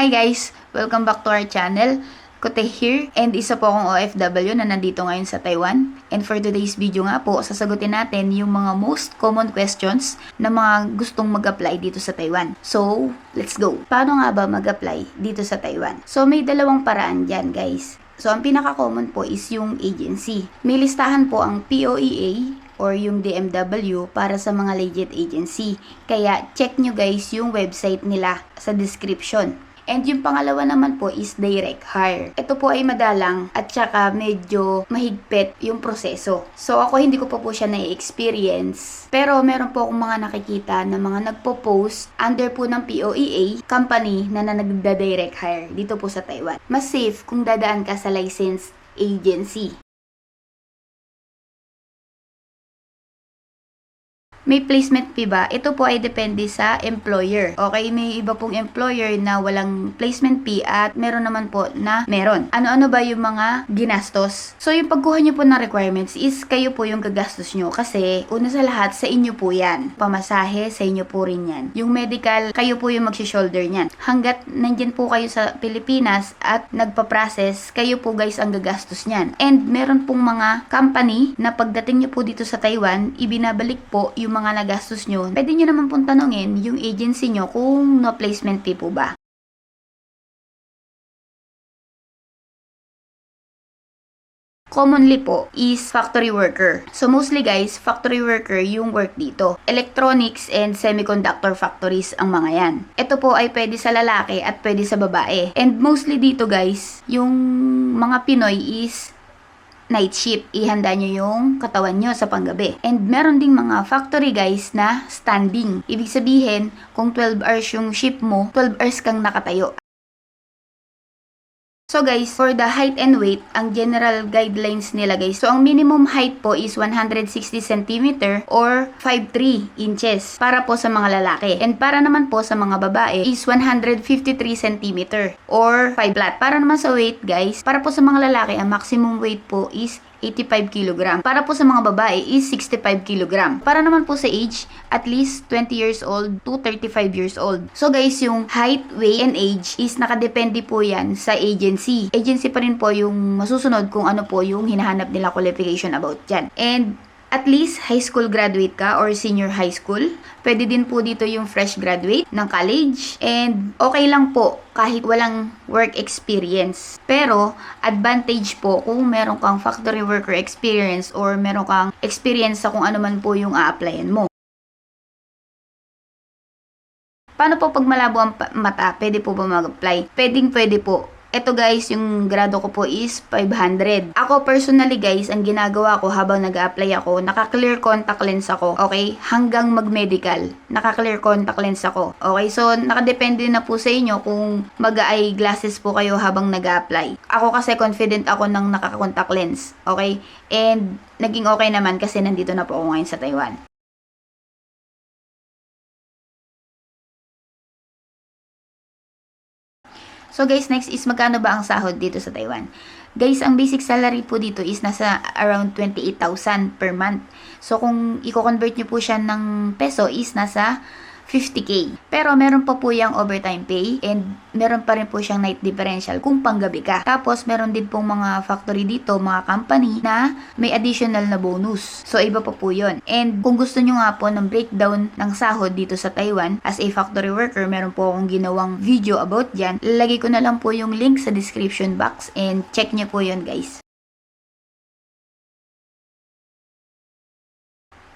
Hi guys! Welcome back to our channel. Kote here and isa po akong OFW na nandito ngayon sa Taiwan. And for today's video nga po, sasagutin natin yung mga most common questions na mga gustong mag-apply dito sa Taiwan. So, let's go! Paano nga ba mag-apply dito sa Taiwan? So, may dalawang paraan dyan guys. So, ang pinaka-common po is yung agency. May listahan po ang POEA or yung DMW para sa mga legit agency. Kaya check nyo guys yung website nila sa description. And yung pangalawa naman po is direct hire. Ito po ay madalang at saka medyo mahigpit yung proseso. So ako hindi ko pa po siya na-experience. Pero meron po akong mga nakikita na mga nagpo-post under po ng POEA company na, na nagda-direct hire dito po sa Taiwan. Mas safe kung dadaan ka sa licensed agency. May placement fee ba? Ito po ay depende sa employer. Okay, may iba pong employer na walang placement fee at meron naman po na meron. Ano-ano ba yung mga ginastos? So, yung pagkuha nyo po ng requirements is kayo po yung gagastos nyo kasi una sa lahat, sa inyo po yan. Pamasahe, sa inyo po rin yan. Yung medical, kayo po yung magsishoulder niyan. Hanggat nandyan po kayo sa Pilipinas at nagpa-process, kayo po guys ang gagastos niyan. And meron pong mga company na pagdating nyo po dito sa Taiwan, ibinabalik po yung mga nagastos nyo, pwede nyo naman pong tanongin yung agency nyo kung no placement fee po ba. Commonly po is factory worker. So mostly guys, factory worker yung work dito. Electronics and semiconductor factories ang mga yan. Ito po ay pwede sa lalaki at pwede sa babae. And mostly dito guys, yung mga Pinoy is night shift. Ihanda nyo yung katawan nyo sa panggabi. And meron ding mga factory guys na standing. Ibig sabihin, kung 12 hours yung shift mo, 12 hours kang nakatayo. So guys, for the height and weight, ang general guidelines nila guys. So ang minimum height po is 160 cm or 5'3 inches para po sa mga lalaki. And para naman po sa mga babae is 153 cm or 5 flat. Para naman sa weight guys, para po sa mga lalaki, ang maximum weight po is 85 kg. Para po sa mga babae is 65 kg. Para naman po sa age, at least 20 years old to 35 years old. So guys, yung height, weight, and age is nakadepende po yan sa agency. Agency pa rin po yung masusunod kung ano po yung hinahanap nila qualification about dyan. And at least high school graduate ka or senior high school. Pwede din po dito yung fresh graduate ng college. And okay lang po kahit walang work experience. Pero advantage po kung meron kang factory worker experience or meron kang experience sa kung ano man po yung a-applyan mo. Paano po pag malabo ang mata? Pwede po ba mag-apply? Pwedeng pwede po. Ito guys, yung grado ko po is 500. Ako personally guys, ang ginagawa ko habang nag apply ako, naka-clear contact lens ako. Okay? Hanggang mag-medical. Naka-clear contact lens ako. Okay? So, nakadepende na po sa inyo kung mag-eye glasses po kayo habang nag apply Ako kasi confident ako ng naka-contact lens. Okay? And, naging okay naman kasi nandito na po ako ngayon sa Taiwan. So guys, next is magkano ba ang sahod dito sa Taiwan? Guys, ang basic salary po dito is nasa around 28,000 per month. So kung i-convert nyo po siya ng peso is nasa 50k. Pero meron pa po yung overtime pay and meron pa rin po siyang night differential kung panggabi ka. Tapos meron din pong mga factory dito, mga company na may additional na bonus. So iba pa po yun. And kung gusto nyo nga po ng breakdown ng sahod dito sa Taiwan as a factory worker, meron po akong ginawang video about yan. Lalagay ko na lang po yung link sa description box and check nyo po yun guys.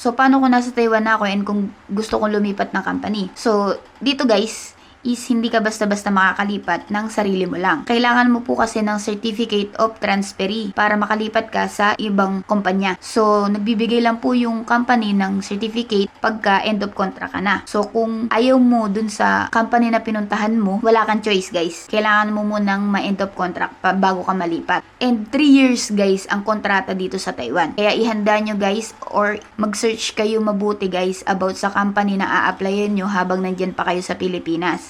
So, paano kung nasa Taiwan na ako and kung gusto kong lumipat ng company? So, dito guys, is hindi ka basta-basta makakalipat ng sarili mo lang. Kailangan mo po kasi ng Certificate of Transferee para makalipat ka sa ibang kumpanya. So, nagbibigay lang po yung company ng certificate pagka end of contract ka na. So, kung ayaw mo dun sa company na pinuntahan mo, wala kang choice guys. Kailangan mo munang ma-end of contract pa bago ka malipat. And 3 years guys ang kontrata dito sa Taiwan. Kaya ihanda nyo guys or mag-search kayo mabuti guys about sa company na a-applyan nyo habang nandyan pa kayo sa Pilipinas.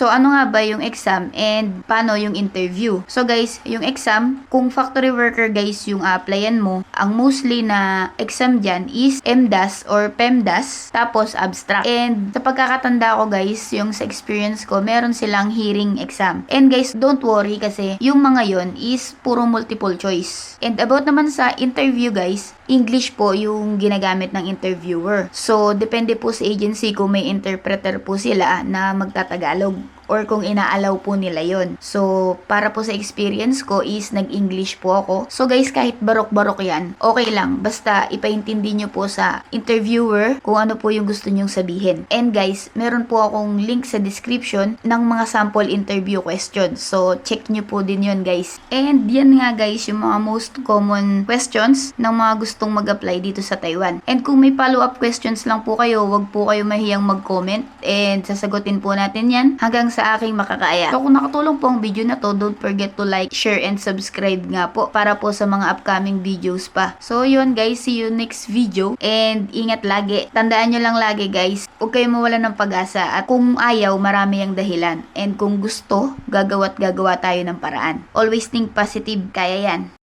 So, ano nga ba yung exam and paano yung interview? So, guys, yung exam, kung factory worker, guys, yung applyan mo, ang mostly na exam dyan is MDAS or PEMDAS, tapos abstract. And sa pagkakatanda ko, guys, yung sa experience ko, meron silang hearing exam. And guys, don't worry kasi yung mga yon is puro multiple choice. And about naman sa interview, guys, English po yung ginagamit ng interviewer. So, depende po sa agency kung may interpreter po sila na magtatagalog or kung inaalaw po nila yon. So, para po sa experience ko is nag-English po ako. So guys, kahit barok-barok yan, okay lang. Basta ipaintindi nyo po sa interviewer kung ano po yung gusto nyong sabihin. And guys, meron po akong link sa description ng mga sample interview questions. So, check nyo po din yun guys. And yan nga guys, yung mga most common questions ng mga gustong mag-apply dito sa Taiwan. And kung may follow-up questions lang po kayo, wag po kayo mahiyang mag-comment and sasagutin po natin yan hanggang sa aking makakaya. So kung nakatulong po ang video na to, don't forget to like, share, and subscribe nga po para po sa mga upcoming videos pa. So yun guys, see you next video and ingat lagi. Tandaan nyo lang lagi guys, huwag kayo mawala ng pag-asa at kung ayaw, marami ang dahilan. And kung gusto, gagawa't gagawa tayo ng paraan. Always think positive, kaya yan.